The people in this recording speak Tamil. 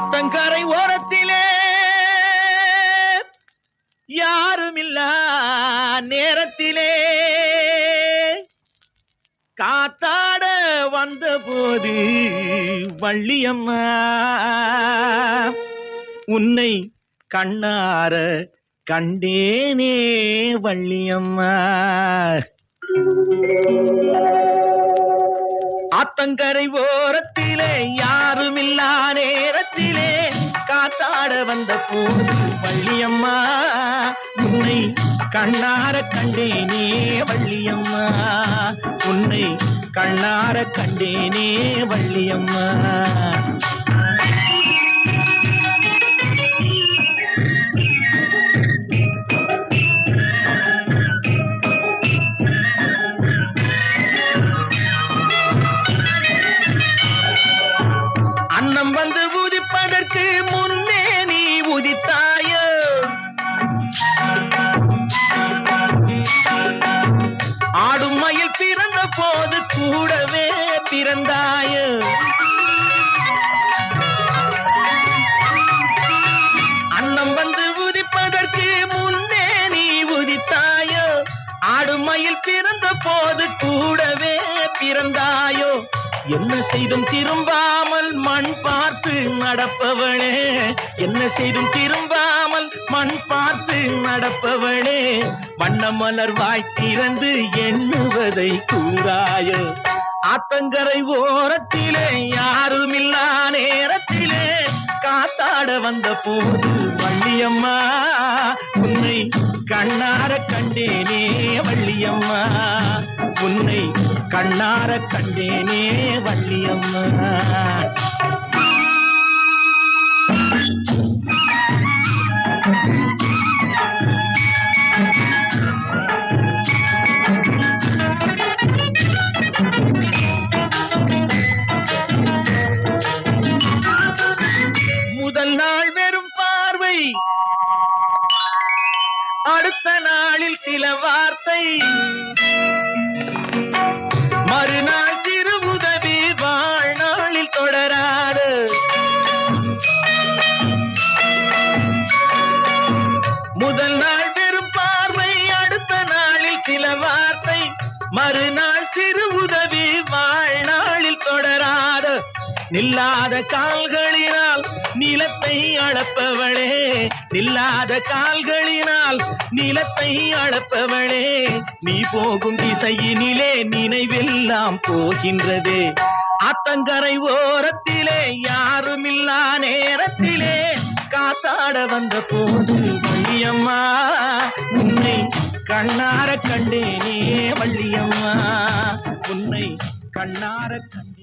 ஆத்தங்கரை ஓரத்திலே யாருமில்லா நேரத்திலே. காத்தாட வந்தபோது வள்ளியம்மா உன்னை கண்ணார கண்டேனே வள்ளியம்மா. ஆத்தங்கரை ஓரத்தில் காத்தாட வந்த போது வள்ளியம்மா. உன்னை கண்ணார கண்டேனே வள்ளியம்மா. உன்னை கண்ணார கண்டேனே வள்ளியம்மா. அன்னம் உதிப்பதற்கு முன்னே நீ உதித்தாய? ஆடும் மயில் பிறந்த போது கூடவே பிறந்தாய? அன்னம் வந்து உதிப்பதற்கு முன்னே நீ உதித்தாய? ஆடும் மயில் பிறந்த போது கூடவே பிறந்தாய? என்ன செய்தும் திரும்பாமல் மண் பார்த்து நடப்பவனே என்ன செய்தும் திரும்பாமல் மண் பார்த்து நடப்பவனே வண்ண மலர் வாய் எண்ணுவதை கூறாயோ. ஆத்தங்கரை ஓரத்திலே யாருமில்லா நேரத்திலே. காத்தாட வந்த போது வள்ளியம்மா உன்னை கண்ணார கண்டேனே வள்ளியம்மா. உன்னை கண்ணார கண்டேனே வள்ளியம்மா. முதல் நாள் வெறும் பார்வை. அடுத்த நாளில் சில வார்த்தை. மறுநாள் சிறு உதவி வாழ்நாளில் தொடராத நில்லாத கால்களினால் நிலத்தை அளப்பவளே நில்லாத கால்களினால் நிலத்தை அளப்பவளே நீ போகும் திசையினிலே நினைவெல்லாம் போகின்றது. ஆத்தங்கரை ஓரத்திலே யாருமில்லா நேரத்திலே காத்தாட வந்த போது வள்ளியம்மா உன்னை கண்ணார கண்டேனே வள்ளியம்மா. உன்னை கண்ணார கண்டே